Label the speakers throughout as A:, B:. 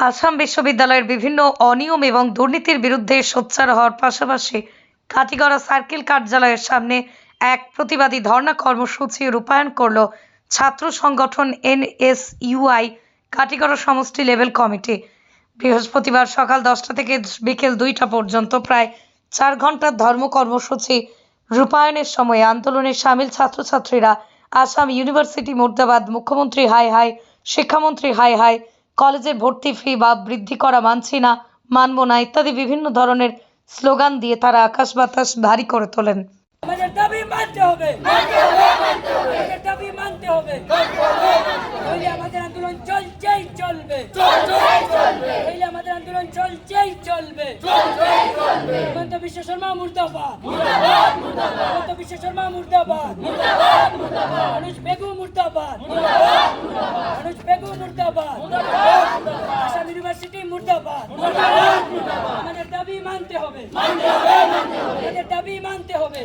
A: আসাম বিশ্ববিদ্যালয়ের বিভিন্ন অনিয়ম এবং দুর্নীতির বিরুদ্ধে সোচ্চার হওয়ার পাশাপাশি কাটিগড়া সার্কেল কার্যালয়ের সামনে এক প্রতিবাদী ধর্ণা কর্মসূচি রূপায়ণ করল ছাত্র সংগঠন এনএসইউআই কাটিগড়া সমষ্টি লেভেল কমিটি। বৃহস্পতিবার সকাল দশটা থেকে বিকেল দুইটা পর্যন্ত প্রায় চার ঘণ্টার ধর্ম কর্মসূচি রূপায়ণের সময় আন্দোলনে সামিল ছাত্রছাত্রীরা আসাম ইউনিভার্সিটি মুর্দাবাদ মুখ্যমন্ত্রী হাই হাই শিক্ষামন্ত্রী হাই হাই কলেজের ভর্তি ফি বা বৃদ্ধি করা মানছি না, মানব না, ইত্যাদি বিভিন্ন ধরনের স্লোগান দিয়ে তারা আকাশ বাতাস ভারী করে তোলেন।
B: আন্দোলন আমাদের আন্দোলন বিশ্ব শর্মা মুর্দাবাদ। বিশ্ব শর্মা মুর্দাবাদ অনুজ বেগু মুর্দাবাদ আসাম ইউনিভার্সিটি মুর্দাবাদ আমাদের দাবি আমাদের দাবি মানতে হবে।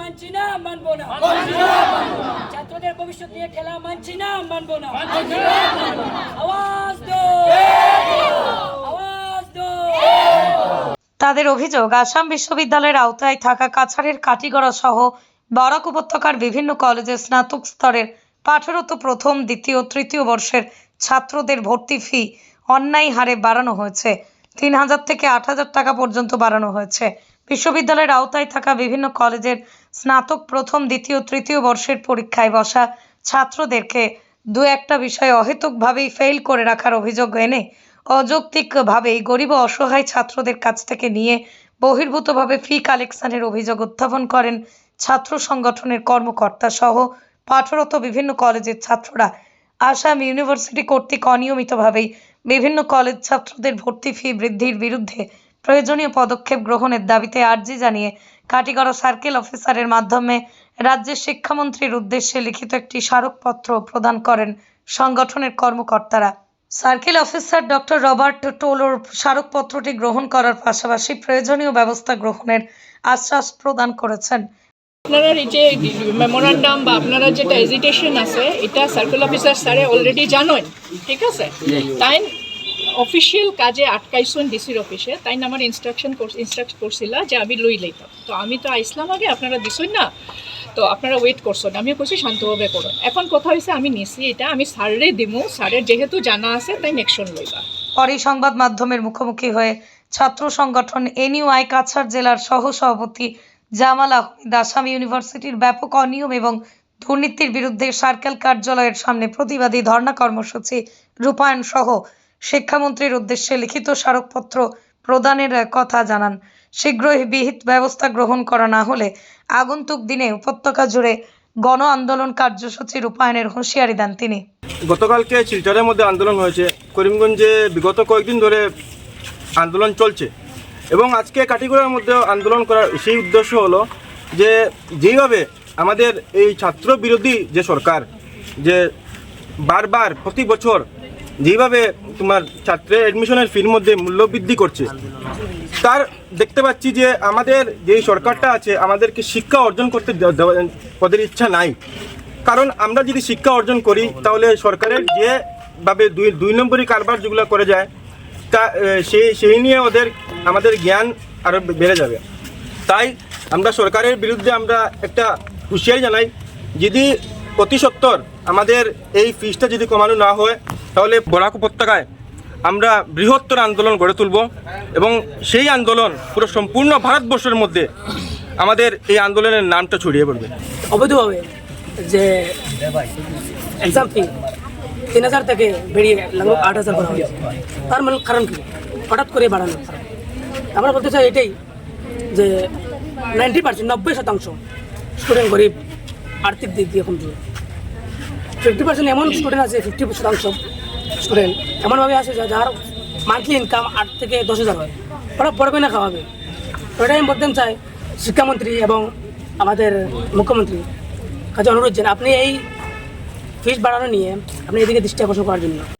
B: মানছি না, মানবো না। ছাত্রদের ভবিষ্যৎ নিয়ে খেলা মানছি না, মানবো না। আওয়াজ দো
A: তাদের অভিযোগ, আসাম বিশ্ববিদ্যালয়ের আওতায় থাকা কাছাড়ের কাটিগড়া সহ বরাক উপত্যকার বিভিন্ন কলেজে স্নাতক স্তরের পাঠরত প্রথম, দ্বিতীয়, তৃতীয় বর্ষের ছাত্রদের ভর্তি ফি অন্যায় হারে বাড়ানো হয়েছে। তিন হাজার থেকে আট হাজার টাকা পর্যন্ত বাড়ানো হয়েছে। বিশ্ববিদ্যালয়ের আওতায় থাকা বিভিন্ন কলেজের স্নাতক প্রথম, দ্বিতীয়, তৃতীয় বর্ষের পরীক্ষায় বসা ছাত্রদেরকে দু একটা বিষয়ে অহেতুকভাবেই ফেল করে রাখার অভিযোগ এনে অযৌক্তিকভাবেই গরিব অসহায় ছাত্রদের কাছ থেকে নিয়ে বহির্ভূতভাবে ফি কালেকশনের অভিযোগ উত্থাপন করেন ছাত্র সংগঠনের কর্মকর্তা সহ পাঠরত বিভিন্ন কলেজের ছাত্ররা। আসাম ইউনিভার্সিটি কর্তৃক অনিয়মিতভাবেই বিভিন্ন কলেজ ছাত্রদের ভর্তি ফি বৃদ্ধির বিরুদ্ধে প্রয়োজনীয় পদক্ষেপ গ্রহণের দাবিতে আর্জি জানিয়ে কাটিগড়া সার্কেল অফিসারের মাধ্যমে রাজ্যের শিক্ষামন্ত্রীর উদ্দেশ্যে লিখিত একটি স্মারকপত্র প্রদান করেন সংগঠনের কর্মকর্তারা। সার্কেল অফিসার ডক্টর রবার্ট টোলোর স্মারকপত্রটি গ্রহণ করার পাশাপাশি প্রয়োজনীয় ব্যবস্থা গ্রহণের আশ্বাস প্রদান করেছেন।
C: আপনারা এই যে মেমোরান্ডাম বা আপনারা যেটা এজিটেশন আছে এটা সার্কেল অফিসার স্যারে অলরেডি জানেন ঠিক আছে? তাই অফিসিয়াল কাজে আটকাইছেন ডিসির অফিসে, তাই না আমার ইনস্ট্রাকশন ইনস্ট্রাক্ট করছিল যে আমি লই লইতাম। তো আমি তো আইসলাম আগে, আপনারা দিছেন না? তো আপনারা ওয়েট করছেন, আমিও করছি শান্তভাবে করুন। এখন কথা হয়েছে আমি নিছি এটা, আমি স্যারে দিমু, স্যারের যেহেতু জানা আছে, তাই নেকশন লইবা।
A: পরে সংবাদ মাধ্যমের মুখোমুখি হয়ে ছাত্র সংগঠন এনইউআই কাছাড় জেলার সহ সভাপতি জামাল আহমেদ আসাম ইউনিভার্সিটির ব্যাপক অনিয়ম এবং দুর্নীতির বিরুদ্ধে সার্কেল কার্যালয়ের সামনে প্রতিবাদী ধর্ণা কর্মসূচি রূপায়ণ সহ শিক্ষামন্ত্রীর উদ্দেশ্যে লিখিত স্মারকপত্র প্রদানের কথা জানান। শীঘ্রই বিহিত ব্যবস্থা গ্রহণ করা না হলে আগন্তুক দিনে উপত্যকা জুড়ে গণ আন্দোলন কার্যসূচি রূপায়ণের হুঁশিয়ারি দেন তিনি।
D: গতকালকে শিলচরের মধ্যে আন্দোলন হয়েছে। করিমগঞ্জে বিগত কয়েকদিন ধরে আন্দোলন চলছে। এবং আজকে কাটিগড়ার মধ্যে আন্দোলন করার সেই উদ্দেশ্য হলো যে, যেইভাবে আমাদের এই ছাত্র বিরোধী যে সরকার, যে বারবার প্রতি বছর যেইভাবে তোমার ছাত্রের অ্যাডমিশনের ফির মধ্যে মূল্য বৃদ্ধি করছে, তার দেখতে পাচ্ছি যে আমাদের যেই সরকারটা আছে, আমাদেরকে শিক্ষা অর্জন করতে ওদের ইচ্ছা নাই। কারণ আমরা যদি শিক্ষা অর্জন করি, তাহলে সরকারের যেভাবে দুই দুই নম্বরই কারবার যেগুলো করে যায়, তা সেই সেই নিয়ে ওদের, আমাদের জ্ঞান আরও বেড়ে যাবে। তাই আমরা সরকারের বিরুদ্ধে আমরা একটা হুঁশিয়ারি জানাই, যদি অতি সত্বর আমাদের এই ফিসটা যদি কমানো না হয় তাহলে বরাক উপত্যকায় আমরা বৃহত্তর আন্দোলন গড়ে তুলব এবং সেই আন্দোলন পুরো সম্পূর্ণ ভারতবর্ষের মধ্যে আমাদের এই আন্দোলনের নামটা ছড়িয়ে পড়বে।
E: অবৈধভাবে যে তিন হাজার থেকে বেরিয়ে আট হাজার করা তার মূল কারণ কি? হঠাৎ করে বাড়ানো। আমরা বলতে চাই এটাই যে নাইনটি পার্সেন্ট নব্বই শতাংশ স্টুডেন্ট গরিব, আর্থিক দিক দিয়ে কমজোর ফিফটি পার্সেন্ট এমন স্টুডেন্ট আছে ফিফটি শতাংশ স্টুডেন্ট। এমনভাবে আছে যা- যার মান্থলি ইনকাম আট থেকে দশ হাজার হয়। ওরা পড়বে না খাওয়াবে। ওটাই আমি বলতে চাই শিক্ষামন্ত্রী এবং আমাদের মুখ্যমন্ত্রী। কাছে অনুরোধ জানাই, আপনি এই ফিস বাড়ানো নিয়ে আপনি এদিকে দৃষ্টি আকর্ষণ করার জন্য।